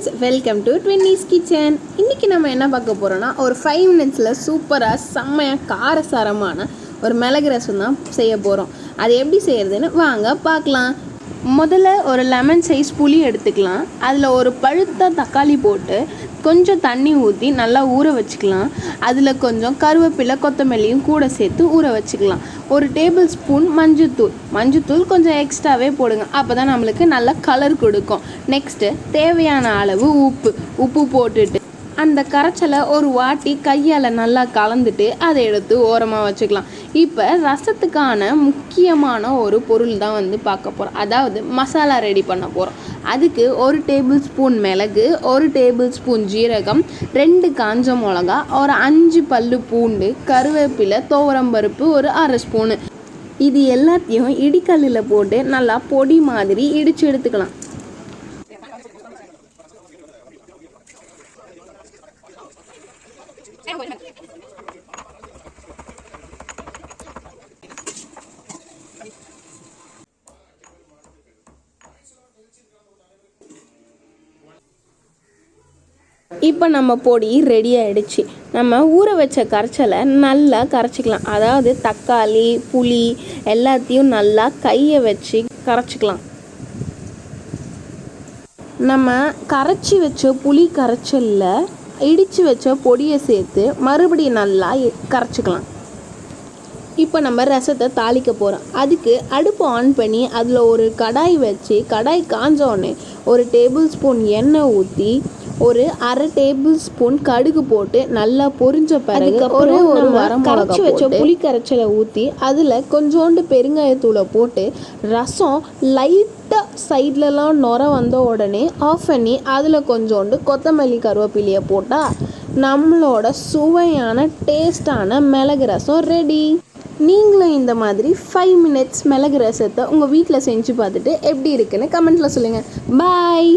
Friends welcome to Twinnies kitchen இன்றைக்கி நம்ம என்ன பார்க்க போகிறோன்னா ஒரு ஃபைவ் மினிட்ஸில் சூப்பராக செம்மையாக காரசாரமான ஒரு மிளகு ரசம் தான் செய்ய போகிறோம் அது எப்படி செய்கிறதுன்னு வாங்க பார்க்கலாம். முதல்ல ஒரு லெமன் சைஸ் புளி எடுத்துக்கலாம். அதில் ஒரு பழுத்த தக்காளி போட்டு கொஞ்சம் தண்ணி ஊற்றி நல்லா ஊற வச்சுக்கலாம். அதில் கொஞ்சம் கருவேப்பிலை கொத்தமல்லியும் கூட சேர்த்து ஊற வச்சுக்கலாம். ஒரு டேபிள் ஸ்பூன் மஞ்சத்தூள் மஞ்சத்தூள் கொஞ்சம் எக்ஸ்ட்ராவே போடுங்க. அப்போ தான் நம்மளுக்கு நல்ல கலர் கொடுக்கும். நெக்ஸ்ட்டு தேவையான அளவு உப்பு. உப்பு போட்டுட்டு அந்த கரைச்சலை ஒரு வாட்டி கையால் நல்லா கலந்துட்டு அதை எடுத்து ஓரமாக வச்சுக்கலாம். இப்போ ரசத்துக்கான முக்கியமான ஒரு பொருள் தான் வந்து பார்க்க போகிறோம் அதாவது மசாலா ரெடி பண்ண போகிறோம் அதுக்கு ஒரு டேபிள் ஸ்பூன் மிளகு ஒரு டேபிள் ஸ்பூன் ஜீரகம் ரெண்டு காஞ்ச மிளகா ஒரு அஞ்சு பல்லு பூண்டு கருவேப்பிலை துவரம்பருப்பு ஒரு அரை ஸ்பூனு இது எல்லாத்தையும் இடிக்கல்லில் போட்டு நல்லா பொடி மாதிரி இடித்து எடுத்துக்கலாம். இப்போ நம்ம பொடி ரெடி ஆகிடுச்சு நம்ம ஊற வச்ச கரைச்சலை நல்லா கரைச்சிக்கலாம். அதாவது தக்காளி புளி எல்லாத்தையும் நல்லா கையை வச்சு கரைச்சிக்கலாம். நம்ம கரைச்சி வச்ச புளி கரைச்சலில் இடித்து வச்ச பொடியை சேர்த்து மறுபடியும் நல்லா கரைச்சிக்கலாம். இப்போ நம்ம ரசத்தை தாளிக்க போகிறோம் அதுக்கு அடுப்பு ஆன் பண்ணி அதில் ஒரு கடாய் வச்சு கடாய் காஞ்ச உடனே ஒரு டேபிள் ஸ்பூன் எண்ணெய் ஊற்றி ஒரு அரை டேபிள் ஸ்பூன் கடுகு போட்டு நல்லா பொரிஞ்ச பிறகு ஒரு ஒரு வரம் கரைச்சி வச்ச புளி கரைச்சலை ஊற்றி அதில் கொஞ்சோண்டு பெருங்காயத்தூளை போட்டு ரசம் லைட்டாக சைட்லலாம் நுர வந்த உடனே ஆஃப் பண்ணி அதில் கொஞ்சோண்டு கொத்தமல்லி கருவேப்பிலையை போட்டால் நம்மளோட சுவையான டேஸ்டான மிளகு ரசம் ரெடி நீங்களும் இந்த மாதிரி ஃபைவ் மினிட்ஸ் மிளகு ரசத்தை உங்கள் வீட்டில் செஞ்சு பார்த்துட்டு எப்படி இருக்குன்னு கமெண்ட்டில் சொல்லுங்கள் பாய்